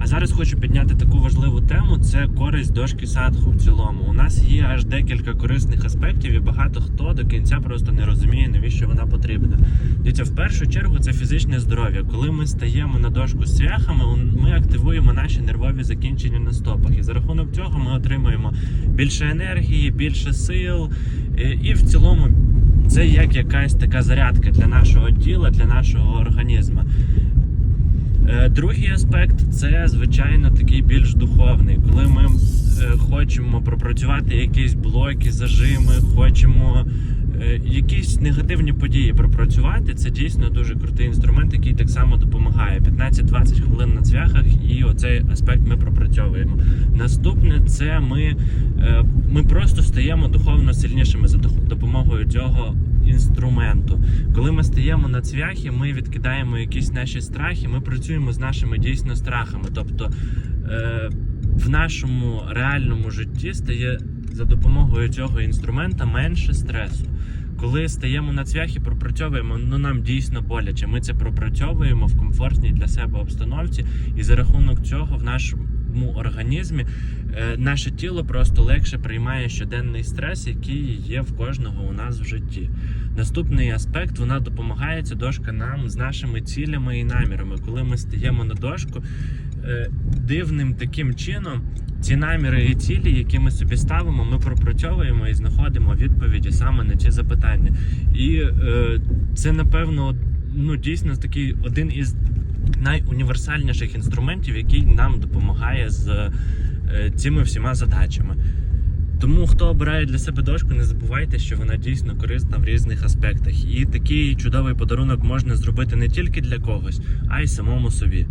А зараз хочу підняти таку важливу тему: це користь дошки садху в цілому. У нас є аж декілька корисних аспектів, і багато хто до кінця просто не розуміє, навіщо вона потрібна. Дивіться, в першу чергу це фізичне здоров'я. Коли ми стаємо на дошку з цвяхами, ми активуємо наші нервові закінчення на стопах. І за рахунок цього ми отримуємо більше енергії, більше сил. І в цілому це як якась така зарядка для нашого тіла, для нашого організму. Е, Другий аспект це звичайно такий більш духовний, коли ми е, хочемо пропрацювати якісь блоки, зажими, хочемо е, якісь негативні події пропрацювати. Це дійсно дуже крутий інструмент, який так само допомагає. 15-20 хвилин на цвяхах, і оцей аспект ми пропрацьовуємо. Наступне це ми, ми просто стаємо духовно сильнішими за допомогою цього інструменту. Коли ми стаємо на цвяхи, ми відкидаємо якісь наші страхи, ми працюємо з нашими дійсно страхами. Тобто е, в нашому реальному житті стає за допомогою цього інструмента менше стресу. Коли стаємо на цвяхи, пропрацьовуємо, ну нам дійсно боляче. Ми це пропрацьовуємо в комфортній для себе обстановці, і за рахунок цього в нашому організмі е, наше тіло просто легше приймає щоденний стрес, який є в кожного у нас в житті. Наступний аспект вона допомагає ця дошка нам з нашими цілями і намірами. Коли ми стаємо на дошку, е, дивним таким чином ці наміри і цілі, які ми собі ставимо, ми пропрацьовуємо і знаходимо відповіді саме на ці запитання. І е, це напевно ну дійсно такий один із найуніверсальніших інструментів, який нам допомагає з е, цими всіма задачами. Тому хто обирає для себе дошку, не забувайте, що вона дійсно корисна в різних аспектах. І такий чудовий подарунок можна зробити не тільки для когось, а й самому собі.